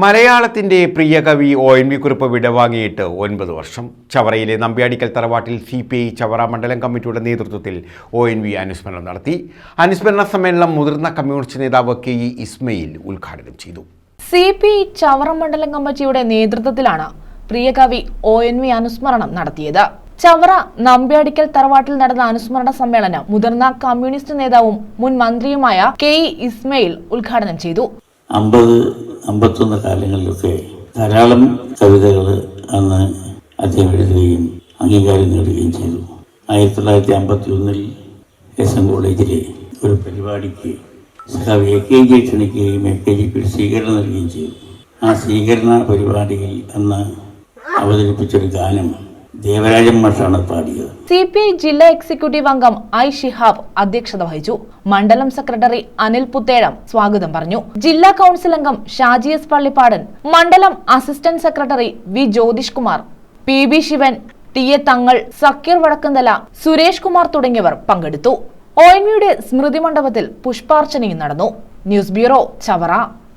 മലയാളത്തിന്റെ പ്രിയ കവി O N V കുറിപ്പ് വിടവാങ്ങിയിട്ട് ഒൻപത് വർഷം. ചവറയിലെ നമ്പ്യാടിക്കൽ തറവാട്ടിൽ സി പി ഐ ചവറ മണ്ഡലം കമ്മിറ്റിയുടെ നേതൃത്വത്തിൽ ഒ എൻ വി അനുസ്മരണം നടത്തി. അനുസ്മരണ സമ്മേളനം മുതിർന്ന കമ്മ്യൂണിസ്റ്റ് നേതാവ് കെ ഇ ഇസ്മയിൽ ഉദ്ഘാടനം ചെയ്തു. സി പി ഐ ചവറ മണ്ഡലം കമ്മിറ്റിയുടെ നേതൃത്വത്തിലാണ് പ്രിയകവി ഒ എൻ വി അനുസ്മരണം നടത്തിയത്. ചവറ നമ്പ്യാടിക്കൽ തറവാട്ടിൽ നടന്ന അനുസ്മരണ സമ്മേളനം മുതിർന്ന കമ്മ്യൂണിസ്റ്റ് നേതാവും മുൻ മന്ത്രിയുമായ കെ ഇ ഇസ്മയിൽ ഉദ്ഘാടനം ചെയ്തു. അമ്പത് അമ്പത്തൊന്ന് കാലങ്ങളിലൊക്കെ ധാരാളം കവിതകൾ അന്ന് അദ്ദേഹം എഴുതുകയും അംഗീകാരം നേടുകയും ചെയ്തു. ആയിരത്തി തൊള്ളായിരത്തി അമ്പത്തി ഒന്നിൽ എസ് എൻ കോളേജിലെ ഒരു പരിപാടിക്ക് സഖാവ് എ കെ ജി ക്ഷണിക്കുകയും എ കെ ജിക്ക് ഒരു സ്വീകരണം നൽകുകയും ചെയ്തു. ആ സ്വീകരണ പരിപാടിയിൽ അന്ന് അവതരിപ്പിച്ചൊരു ഗാനം ദേവരാജൻ മാഷാണ് പാടിയത്. സി പി ഐ ജില്ലാ എക്സിക്യൂട്ടീവ് അംഗം ഐ ഷിഹാബ് അധ്യക്ഷത വഹിച്ചു. മണ്ഡലം സെക്രട്ടറി അനിൽ പുത്തേഴം സ്വാഗതം പറഞ്ഞു. ജില്ലാ കൗൺസിൽ അംഗം ഷാജി എസ് പള്ളിപ്പാടൻ മണ്ഡലം assistant secretary V Jyothish Kumar P B Sivan T A Thangal Zakir Vadakkanthala Suresh Kumar തുടങ്ങിയവർ പങ്കെടുത്തു. ഒ എൻ വിയുടെ സ്മൃതി മണ്ഡപത്തിൽ പുഷ്പാർച്ചനയും നടന്നു. News bureau Chavara.